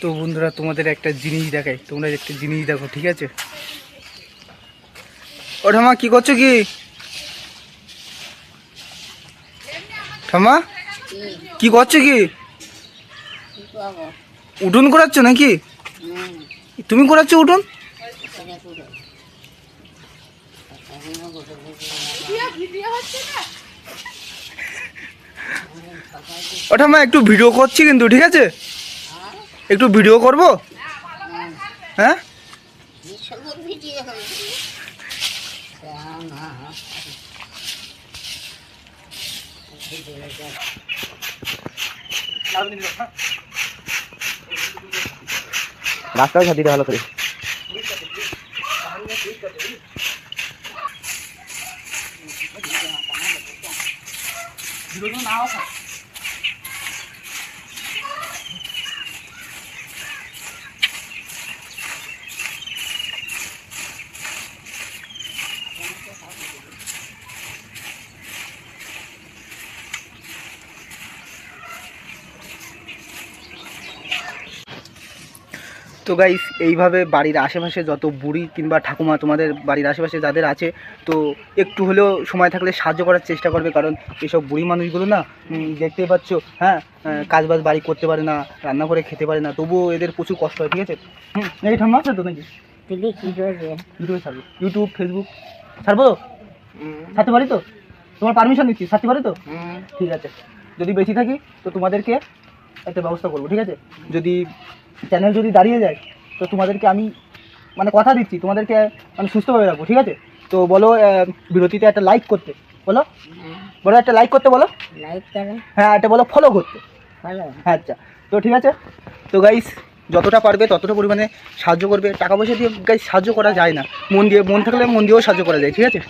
তো বন্ধুরা, তোমাদের একটা জিনিস দেখাই। তোমরা একটা জিনিস দেখো, ঠিক আছে? ও ঠামা কি করছ কি? ঠামা কি করছ কি? উঠুন করাচ্ছ নাকি? তুমি করাচ্ছ উঠুন? ও ঠামা একটু ভিডিও করছি কিন্তু, ঠিক আছে? একটু ভিডিও করব? হ্যাঁ? রাস্তাও ছাদিটা ভালো করে। তো গাইস এইভাবে বাড়ির আশেপাশে যত বুড়ি কিংবা ঠাকুমা তোমাদের বাড়ির আশেপাশে যাদের আছে তো একটু হলেও সময় থাকলে সাহায্য করার চেষ্টা করবে। কারণ এসব বুড়ি মানুষগুলো না দেখতেই পাচ্ছ হ্যাঁ কাজবাজ বাড়ি করতে পারে না রান্না করে খেতে পারে না তবুও এদের প্রচুর কষ্ট হয় ঠিক আছে? হুম এই ঠাম্মা আছে তো নাকি? ইউটিউবে ছাড়বো। ইউটিউব ফেসবুক ছাড়বো? তো ছাড়তে পারি তো? তোমার পারমিশন দিচ্ছি ছাড়তে পারি তো? ঠিক আছে। যদি বেশি থাকি তো তোমাদেরকে একটা ব্যবস্থা করব ঠিক আছে? যদি চ্যানেল যদি দাঁড়িয়ে যায় তো তোমাদেরকে আমি মানে কথা দিচ্ছি তোমাদেরকে মানে সুস্থভাবে রাখব ঠিক আছে? তো বলো বিরতিতে একটা লাইক করতে বলো? বলো একটা লাইক করতে বলো? লাইক হ্যাঁ একটা বলো ফলো করতে। হ্যাঁ আচ্ছা তো ঠিক আছে? তো গাইস যতটা পারবে ততটা পরিমাণে সাহায্য করবে। টাকা পয়সা দিয়ে গাইস সাহায্য করা যায় না। মন দিয়ে মন থাকলে মন দিয়েও সাহায্য করা যায় ঠিক আছে?